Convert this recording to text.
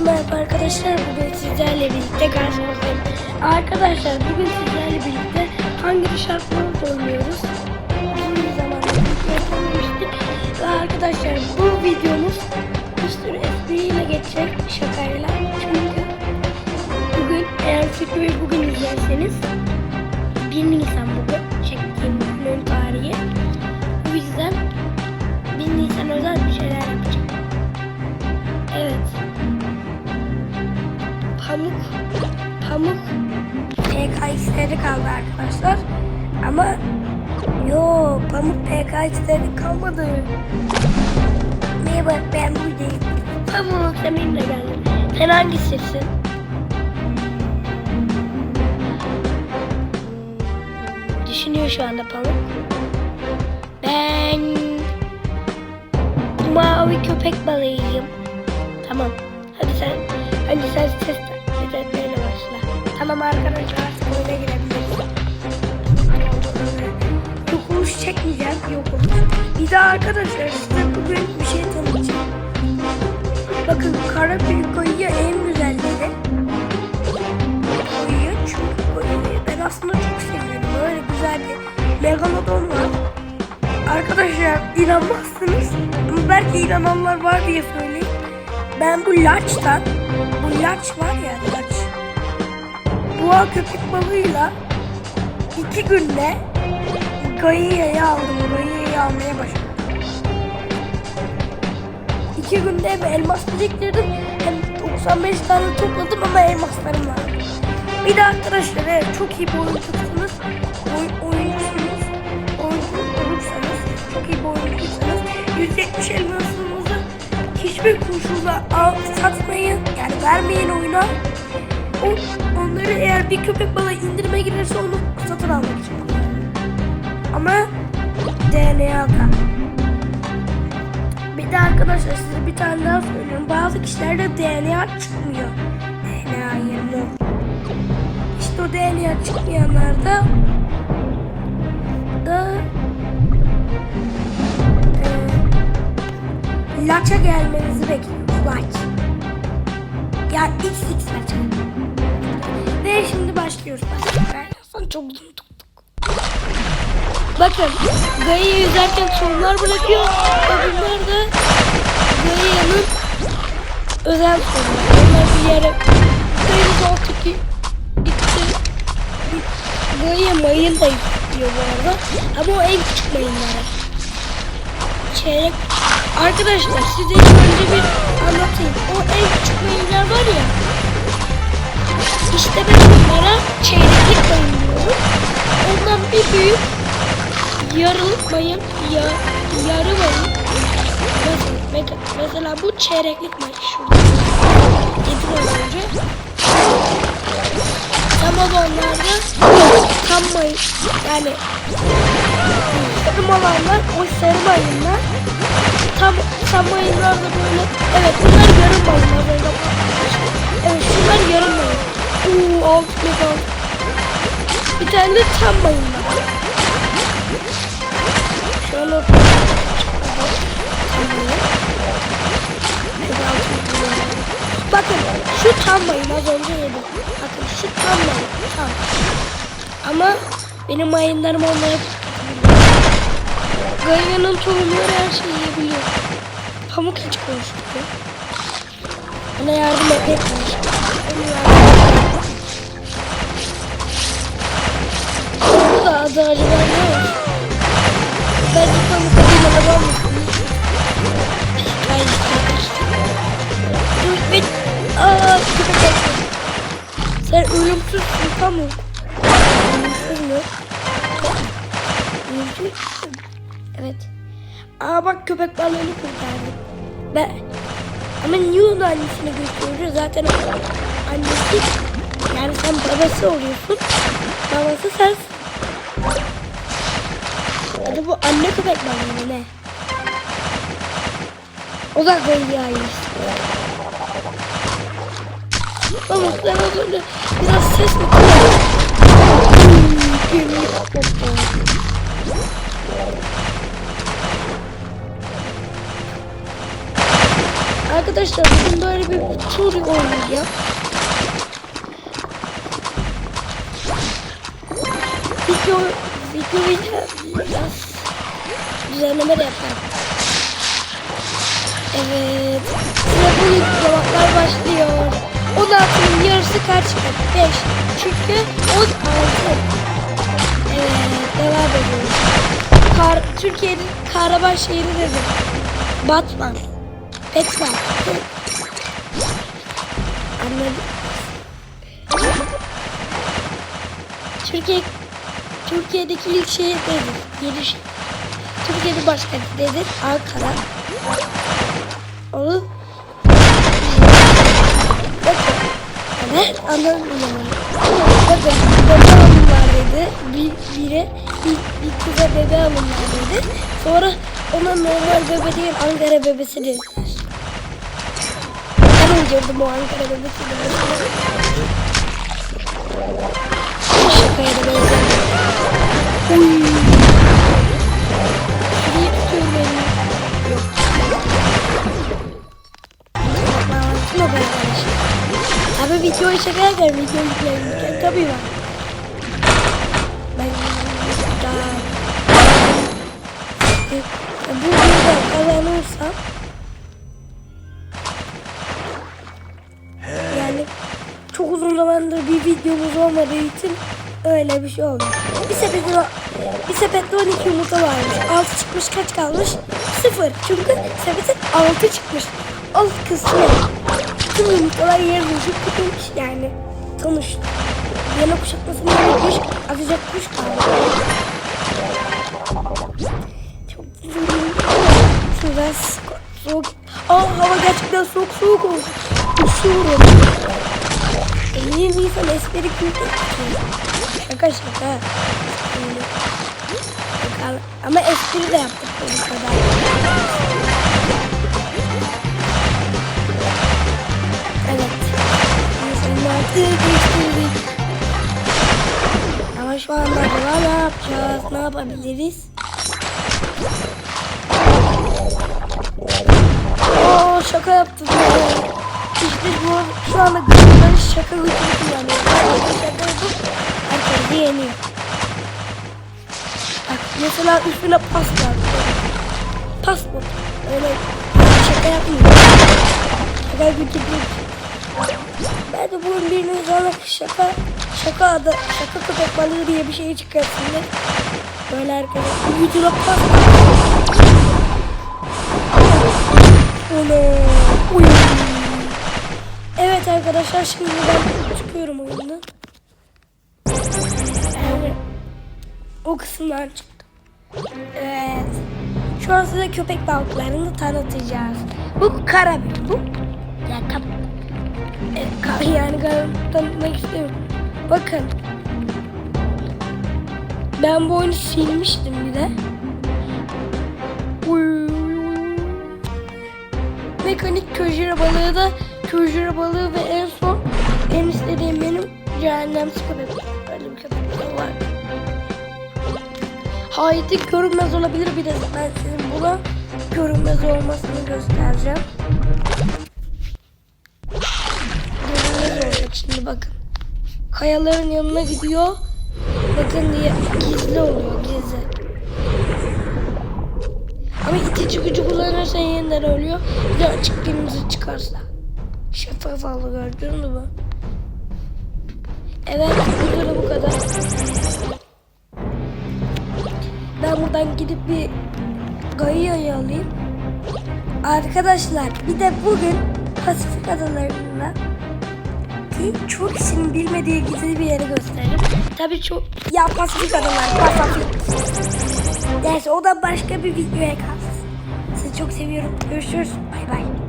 merhaba arkadaşlar. Bugün sizlerle birlikte karşınızdayım. Arkadaşlar bugün sizlerle birlikte hangi şartları oynuyoruz? Uzun zamandır video yapamamıştık. Ve arkadaşlar bu videomuz bir sürü espriyle geçecek şakayla. Çünkü bugün eğer videoyu bugün izlerseniz 1 Nisan Pamuk Pamuk PKX'leri kaldı arkadaşlar. Ama yo Pamuk PKX'leri kalmadı. Merhaba ben buradayım. Pamuk sen benimle geldin. Sen hangisisin? Düşünüyor şu anda Pamuk. Ben mavi köpek balığıyım. Tamam. Hadi sen hadi sen ses. Tamam arkadaşlar oyuna girebiliriz. Yokmuş çekmeyeceğim. Yokmuş. Bir de arkadaşlar size bugün bir şey tanıtacağım. Bakın kara koyuya en güzelleri. Koyuyor çünkü koyuyu ben aslında çok seviyorum. Böyle güzel bir megalodon var. Arkadaşlar inanmazsınız. Ama belki inananlar var diye söyleyeyim. Ben bu laçtan, bu laç var ya laç. Boğa köpek balığıyla iki günde Gaia'yı aldım. Gaia'yı almaya başladım. İki günde hem elmas biriktirdim hem 95 tane topladım ama elmaslarım var. Bir de arkadaşlar evet, çok iyi bir oyuncusunuz. Oy, oyuncusunuz. Oyuncu olursanız çok iyi bir oyuncuysanız 170 elmasınızı hiçbir koşulda al, satmayın. Yani vermeyin oyuna. O, onları eğer bir köpek balığı indirime girerse onu satın almak için. Ama DNA'da. Bir de arkadaşlar size bir tane daha söylüyorum. Bazı kişilerde DNA çıkmıyor. DNA yerine. İşte o DNA çıkmayanlarda da e, laça gelmenizi bekliyoruz. Laç. Yani XX laça. Ve şimdi başlıyoruz. Son çok uzun tuttuk. Bakın Gaia'yı yüzerken sorunlar bırakıyor. Bunlar da Gaia'nın özel sorunlar. Onlar bir yere Gaia'nın alttaki gitti. Gaia mayın da istiyor bu arada. Ama o en küçük mayınları. Çeyrek. Arkadaşlar size önce bir anlatayım. O en küçük mayınlar var ya. İşte ben onlara çeyreklik mayın diyorum. Ondan bir büyük yarılık mayın, ya, yarı mayın. Mesela, mesela bu çeyreklik mayın şurada. Getir az önce. Tam olanlarda tam mayın. Yani olanlar o sarı mayınlar. Tam, tam mayınlar da böyle. Evet bunlar yarım mayınlar. Böyle. Evet şunlar yarım mayın. Uuu alt mega. Bir tane de tam mayınlar. Şöyle Bakın şu tam mayın az önce yedim. Bakın şu tam mayın tam. Ama benim mayınlarım onlara Gaia'nın tohumları her şeyi yiyebiliyor. Pamuk hiç konuşmuyor. Ona yardım etmek konuşuyor. Burada adı acaba ne var? Bence pamuk adıyla babam Hayır Dur bir... Aaa köpek. Sen ölümsüzsün pamuk. Ölümsüz mü? Ölümsüz müsün? Evet. Aa bak köpek balığını kurtardık. Ben... Ama niye onu annesine götürüyor? Zaten annesi... Yani sen babası oluyorsun. Babası sensin. Hadi bu anne köpek balığı ne? O da Gaya'yı istiyor. Sen az önce biraz ses mi koyuyorsun? Gümrük koptu. Arkadaşlar bugün böyle bir tur oynayacağım. Video, videoyu biraz düzenleme de yaparım. Evet. Sıra bu cevaplar başlıyor. 16'nın yarısı kaç? 5. Çünkü 16. Evet. Devam ediyoruz. Kar, Türkiye'nin kahraman şehri nedir? Batman. Batman. Anladım. Türkiye Türkiye'deki ilk şehir nedir? Yeni şehir. Türkiye'nin başkenti nedir? Ankara. Onu. Evet anladım. Bakın bebe alımlar dedi. Bir, bire bir, bir kıza bebe alımlar dedi. Sonra ona normal bebe değil Ankara bebesi dediler. Uydurdum o Ankara bebesi dedi. Şakaya da benzemiyor. Uy. Şurayı tutuyorum elini. Yok. Bakma ben kardeşim. Abi videoyu çekerken video yüklenirken tabii var. Ben daha bu videoda kazanırsam çok uzun zamandır bir videomuz olmadığı için öyle bir şey oldu. Bir sepetin bir sepette 12 yumurta varmış. 6 çıkmış kaç kalmış? 0. Çünkü sepetin 6 çıkmış. Alt kısmı tüm yumurtalar yere düşüp gitmiş yani. Sonuç. Yana kuşatmasını yapmış. Azıcık kuş kaldı. Çok Şuradan soğuk. Aa hava gerçekten soğuk soğuk oldu. Üşüyorum. Emin insan espri kültü. Şaka şaka. Ama espri de yaptık benim kadar. Evet. İnsanlar değiştirdik. Ama şu anda acaba ne yapacağız? Ne yapabiliriz? Oo şaka yaptım. ya. İşte bu şu anda gırgırları şaka hükmü kullanıyor. Şaka yapıp herkesi yeniyor. Bak mesela üstüne pas var. Pas bu. Öyle şaka yapmıyor. Şaka gütülüyor. Ben de bugün birinin sana şaka şaka adı şaka köpek balığı diye bir şey çıkarsın diye. Böyle arkadaşlar yüzüne pas Onu. Uy. Evet arkadaşlar şimdi ben çıkıyorum oyundan. Yani o kısımdan çıktım. Evet. Şu an size köpek balıklarını tanıtacağız. Bu karabük bu. Ya tam e, ka- yani kar- tanıtmak istemiyorum. Bakın. Ben bu oyunu silmiştim bir de. Mekanik köşire balığı da köşire balığı ve en son en istediğim benim cehennem köpek. Böyle bir köpek var. Haydi görünmez olabilir bir de ben sizin buna görünmez olmasını göstereceğim. Görünmez olacak şimdi bakın. Kayaların yanına gidiyor. Bakın diye gizli oluyor gizli. Ama itici gücü kullanırsan yeniden ölüyor. Bir de açık birimizi çıkarsa. Şeffaf aldı gördün mü? Evet burada da bu kadar. Ben buradan gidip bir Gaia'yı alayım. Arkadaşlar bir de bugün Pasifik adalarında çok kişinin bilmediği gizli bir yeri göstereyim. Tabii çok ya Pasifik adalar Pasifik. Neyse o da başka bir videoya kalsın. Sizi çok seviyorum. Görüşürüz. Bay bay.